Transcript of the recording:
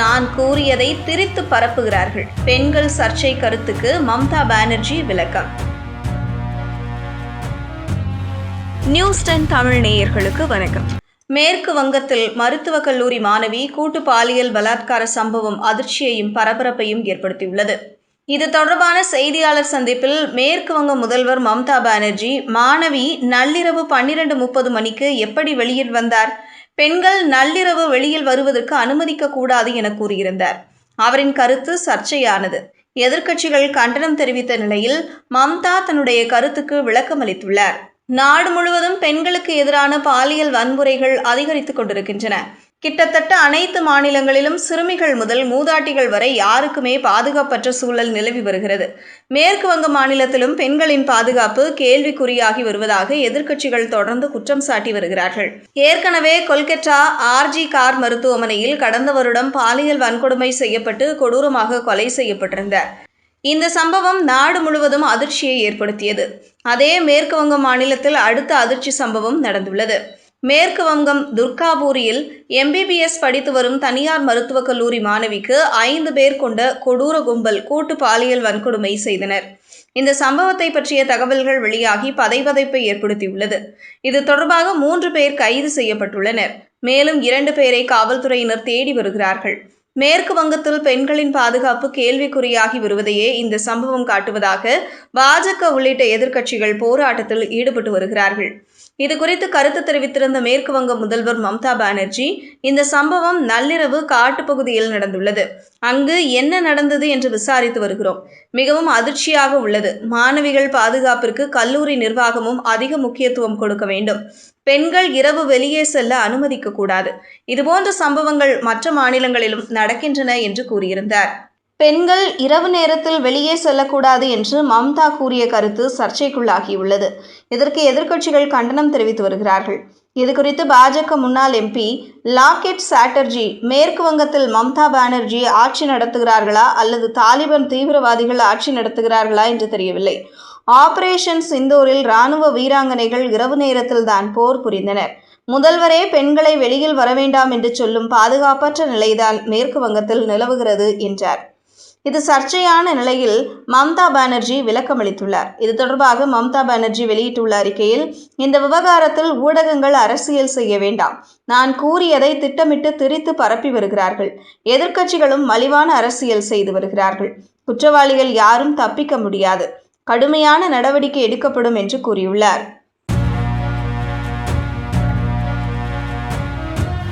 நான் கூறியதை திரித்து பரப்புகிறார்கள். பெண்கள் சர்ச்சை கருத்துக்கு மம்தா பானர்ஜி விளக்கம். நியூஸ் டென் தமிழ் நேயர்களுக்கு வணக்கம். மேற்கு வங்கத்தில் மருத்துவக் கல்லூரி மாணவி கூட்டு பாலியல் பலாத்கார சம்பவம் அதிர்ச்சியையும் பரபரப்பையும் ஏற்படுத்தியுள்ளது. இது தொடர்பான செய்தியாளர் சந்திப்பில் மேற்கு வங்க முதல்வர் மம்தா பானர்ஜி மாணவி நள்ளிரவு பன்னிரண்டு முப்பது மணிக்கு எப்படி வெளியில் வந்தார்? பெண்கள் நள்ளிரவு வெளியில் வருவதற்கு அனுமதிக்க கூடாது என கூறியிருந்தார். அவரின் கருத்து சர்ச்சையானது. எதிர்க்கட்சிகள் கண்டனம் தெரிவித்த நிலையில் மம்தா தன்னுடைய கருத்துக்கு விளக்கமளித்துள்ளார் நாடு முழுவதும் பெண்களுக்கு எதிரான பாலியல் வன்முறைகள் அதிகரித்துக் கொண்டிருக்கின்றன. கிட்டத்தட்ட அனைத்து மாநிலங்களிலும் சிறுமிகள் முதல் மூதாட்டிகள் வரை யாருக்குமே பாதுகாப்பற்ற சூழல் நிலவி வருகிறது. மேற்கு வங்க மாநிலத்திலும் பெண்களின் பாதுகாப்பு கேள்விக்குறியாகி வருவதாக எதிர்க்கட்சிகள் தொடர்ந்து குற்றம் சாட்டி வருகிறார்கள். ஏற்கனவே கொல்கத்தா ஆர்ஜி கார் மருத்துவமனையில் கடந்த வருடம் பாலியல் வன்கொடுமை செய்யப்பட்டு கொடூரமாக கொலை செய்யப்பட்டிருந்தார் இந்த சம்பவம் நாடு முழுவதும் அதிர்ச்சியை ஏற்படுத்தியது. அதே மேற்கு வங்க மாநிலத்தில் அடுத்த அதிர்ச்சி சம்பவம் நடந்துள்ளது. மேற்கு வங்கம் துர்காபூரியில் எம்பிபிஎஸ் படித்து வரும் தனியார் மருத்துவக் கல்லூரி மாணவிக்கு ஐந்து பேர் கொண்ட கொடூர கும்பல் கூட்டு பாலியல் வன்கொடுமை செய்தனர். இந்த சம்பவத்தை பற்றிய தகவல்கள் வெளியாகி பதைபதைப்பை ஏற்படுத்தியுள்ளது. இது தொடர்பாக மூன்று பேர் கைது செய்யப்பட்டுள்ளனர். மேலும் இரண்டு பேரை காவல்துறையினர் தேடி வருகிறார்கள். மேற்கு வங்கத்தில் பெண்களின் பாதுகாப்பு கேள்விக்குறியாகி வருவதையே இந்த சம்பவம் காட்டுவதாக பாஜக உள்ளிட்ட எதிர்க்கட்சிகள் போராட்டத்தில் ஈடுபட்டு வருகிறார்கள். இது குறித்து கருத்து தெரிவித்திருந்த மேற்கு வங்க முதல்வர் மம்தா பானர்ஜி இந்த சம்பவம் நள்ளிரவு காட்டுப்பகுதியில் நடந்துள்ளது. அங்கு என்ன நடந்தது என்று விசாரித்து வருகிறோம். மிகவும் அதிர்ச்சியாக உள்ளது. மாணவிகள் பாதுகாப்பிற்கு கல்லூரி நிர்வாகமும் அதிக முக்கியத்துவம் கொடுக்க வேண்டும். பெண்கள் இரவு வெளியே செல்ல அனுமதிக்க கூடாது இதுபோன்ற சம்பவங்கள் மற்ற மாநிலங்களிலும் நடக்கின்றன என்று கூறியிருந்தார். பெண்கள் இரவு நேரத்தில் வெளியே செல்லக்கூடாது என்று மம்தா கூறிய கருத்து சர்ச்சைக்குள்ளாகியுள்ளது. இதற்கு எதிர்க்கட்சிகள் கண்டனம் தெரிவித்து வருகிறார்கள். இது குறித்து பாஜக முன்னாள் எம்பி லாக்கெட் சாட்டர்ஜி மேற்கு வங்கத்தில் மம்தா பானர்ஜி ஆட்சி நடத்துகிறார்களா அல்லது தாலிபான் தீவிரவாதிகள் ஆட்சி நடத்துகிறார்களா என்று தெரியவில்லை. ஆபரேஷன் சிந்தூரில் ராணுவ வீராங்கனைகள் இரவு நேரத்தில் தான் போர் புரிந்தனர். முதல்வரே பெண்களை வெளியில் வரவேண்டாம் என்று சொல்லும் பாதுகாப்பற்ற நிலைதான் மேற்கு வங்கத்தில் நிலவுகிறது என்றார். இது சர்ச்சையான நிலையில் மம்தா பானர்ஜி விளக்கமளித்துள்ளார். இது தொடர்பாக மம்தா பானர்ஜி வெளியிட்டுள்ள அறிக்கையில் இந்த விவகாரத்தில் ஊடகங்கள் அரசியல் செய்ய வேண்டாம். நான் கூறியதை திட்டமிட்டு திரித்து பரப்பி வருகிறார்கள். எதிர்க்கட்சிகளும் மலிவான அரசியல் செய்து வருகிறார்கள். குற்றவாளிகள் யாரும் தப்பிக்க முடியாது. கடுமையான நடவடிக்கை எடுக்கப்படும் என்று கூறியுள்ளார்.